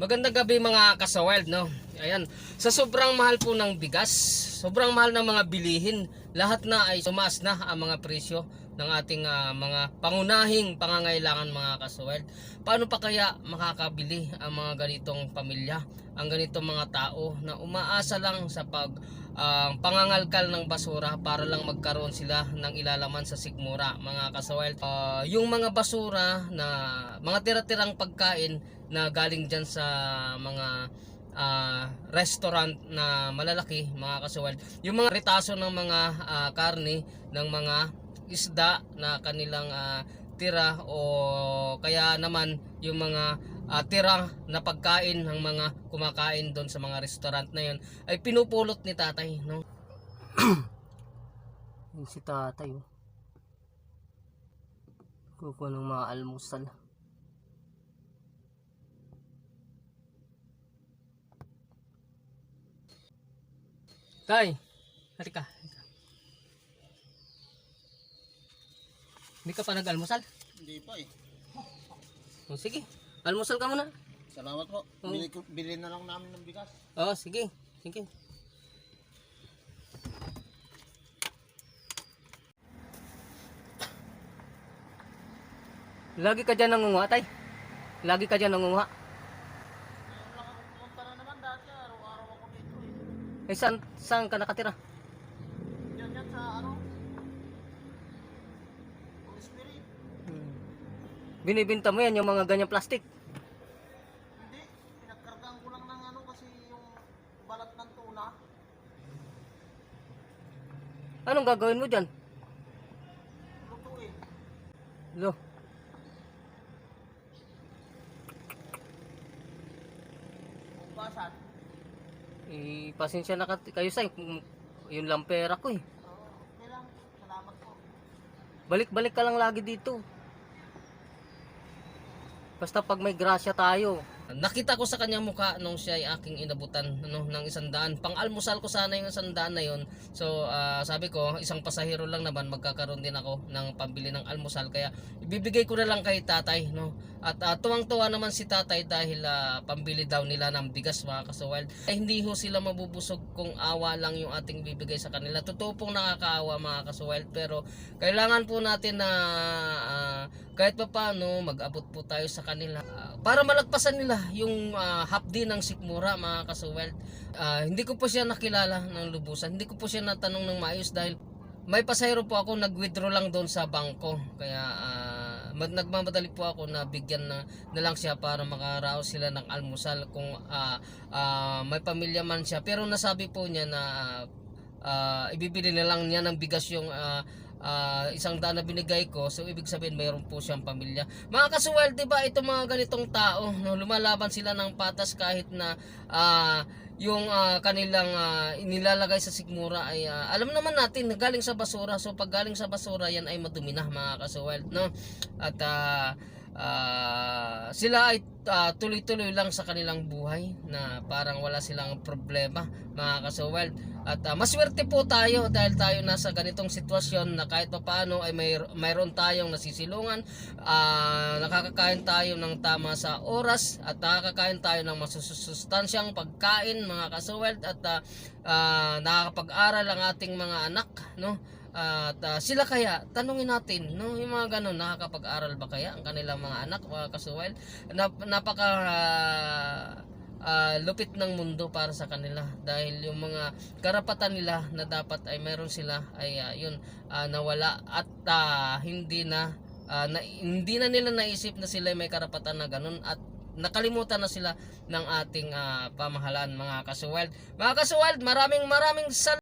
Magandang gabi mga kasawild, no? Ayan, sa sobrang mahal po ng bigas, sobrang mahal ng mga bilihin, lahat na ay tumaas na ang mga presyo ng ating ah, mga pangunahing pangangailangan mga kasawild. Paano pa kaya makakabili ang mga ganitong pamilya, ang ganitong mga tao na umaasa lang sa pag ah, pangangalkal ng basura para lang magkaroon sila ng ilalaman sa sikmura mga kasawild. Ah, yung mga basura na mga tira-tirang pagkain na galing dyan sa mga ah, restaurant na malalaki mga kasuwal. Yung mga retaso ng mga ah, karne ng mga isda na kanilang ah, tira o kaya naman yung mga ah, tira na pagkain ng mga kumakain doon sa mga restaurant na yun ay pinupulot ni tatay no? Yun si tatay oh. kukuha ng mga almusal Tay, halika. halika. Hindi ka pa nag-almusal? Hindi pa eh. O, sige, almusal ka muna. Salamat po. Bili, ko- bili na lang namin ng bigas. Oo, sige, sige. Lagi ka dyan nangunguha, tay. Lagi ka dyan nangunguha. Ngayon lang ako pumunta na naman dati. Araw-araw ako dito eh. Saan, saan ka nakatira? Yan yan sa ano? Holy Spirit. Hmm. Binibinta mo yan, yung mga ganyang plastic. Hindi. Pinagkargaan ko lang ng ano kasi yung balat ng tuna. Anong gagawin mo dyan? Lutuin. Lo. Bukasan. Eh, pasensya na ka- kayo sa yun lang pera ko eh. Balik-balik ka lang lagi dito. Basta pag may grasya tayo. Nakita ko sa kanyang mukha nung siya ay aking inabutan ano, ng isang daan. Pang-almusal ko sana yung isang daan na yon. So ah, sabi ko, isang pasahero lang naman magkakaroon din ako ng pambili ng almusal. Kaya ibibigay ko na lang kay tatay. No? At ah, tuwang-tuwa naman si tatay dahil ah, pambili daw nila ng bigas mga kasuwal. Eh, hindi ho sila mabubusog kung awa lang yung ating bibigay sa kanila. Totoo pong nakakaawa mga kasuwal. Pero kailangan po natin na ah, kahit pa paano mag-abot po tayo sa kanila ah, para malagpasan nila yung ah, hapdi ng sikmura mga kasuwel. Ah, hindi ko po siya nakilala ng lubusan. Hindi ko po siya natanong ng maayos dahil may pasahero po ako nag-withdraw lang doon sa bangko. Kaya ah, mag- nagmamadali po ako na bigyan na, na lang siya para makaraos sila ng almusal kung ah, ah, may pamilya man siya. Pero nasabi po niya na ah, ibibili na lang niya ng bigas yung ah, ah, isang daan na binigay ko. So ibig sabihin mayroon po siyang pamilya. Mga kasuwel, 'di ba, itong mga ganitong tao, no, lumalaban sila ng patas kahit na ah, yung ah, kanilang ah, inilalagay sa sikmura ay ah, alam naman natin na galing sa basura. So pag galing sa basura, yan ay madumi na mga kasuwel, no? At ah, ah, sila ay ah, tuloy-tuloy lang sa kanilang buhay na parang wala silang problema mga kasuwel at ah, maswerte po tayo dahil tayo nasa ganitong sitwasyon na kahit pa paano ay may, mayroon tayong nasisilungan. Ah, nakakakain tayo ng tama sa oras at nakakakain tayo ng masusustansyang pagkain mga kasuwel at ah, ah, nakakapag-aral ang ating mga anak no at ah, sila kaya, tanungin natin, no, yung mga ganun, nakakapag-aral ba kaya ang kanilang mga anak, mga kasuwel? Nap, napaka ah, ah, lupit ng mundo para sa kanila dahil yung mga karapatan nila na dapat ay meron sila ay ah, yun ah, nawala at ah, hindi na, ah, na hindi na nila naisip na sila may karapatan na ganun at nakalimutan na sila ng ating ah, pamahalaan mga kasuweld. Mga kasuweld, maraming maraming salamat